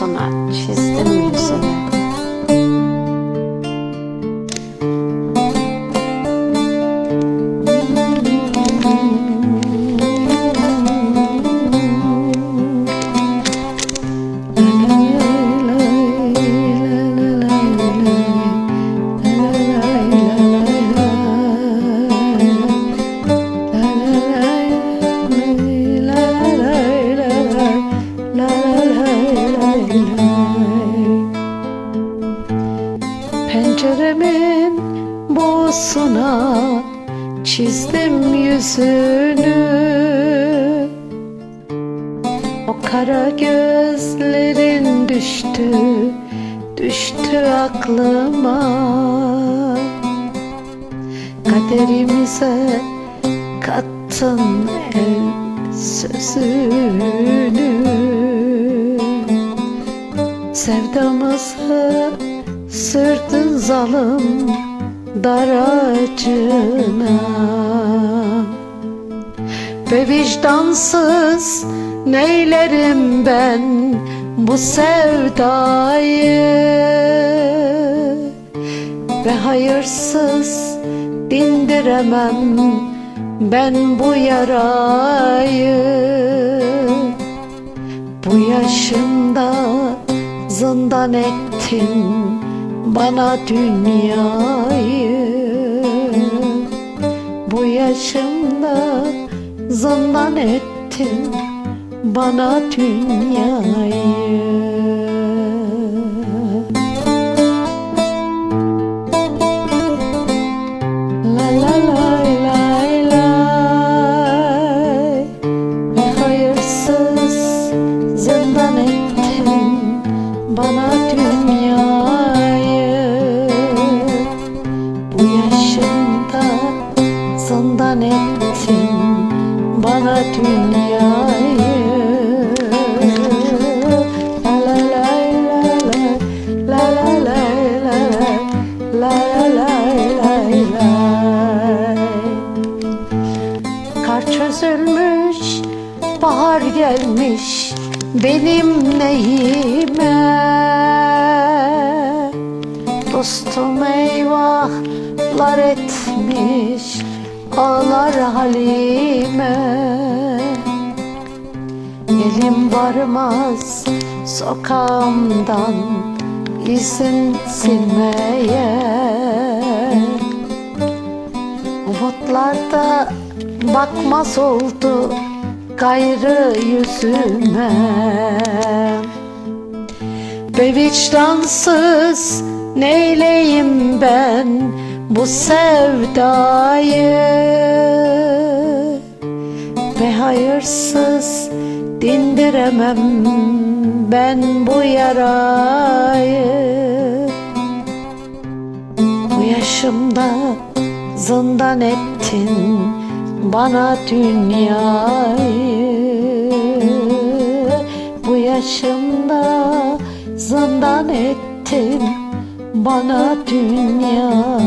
bozsuna çizdim yüzünü. Çizdim yüzünü. O kara gözlerin düştü, düştü aklıma. Kaderimize kattın el sözünü. Sevdamızı sürdün zalim dar ağacına Ve vicdansız neylerim ben bu sevdayı? Ve hayırsız dindiremem ben bu yarayı. Bu yaşımda zindan ettin bana dünyayı Bu yaşımda zindan ettin bana dünyayı. La zindan ettin bana dünyayı. La la La la lay lay La la lay lay lay Kar çözülmüş, bahar gelmiş benim neyime? Dostum eyvahlar etmiş ağlar halime. Elim varmaz sokağımdan izin silmeye. Umutlarda bakmaz oldu gayrı yüzüme. Ve vicdansız neyleyim ben bu sevdayı Ve hayırsız dindiremem ben bu yarayı. Bu yaşımda zindan ettin bana dünyayı. Bu yaşımda zindan ettin bana dünyayı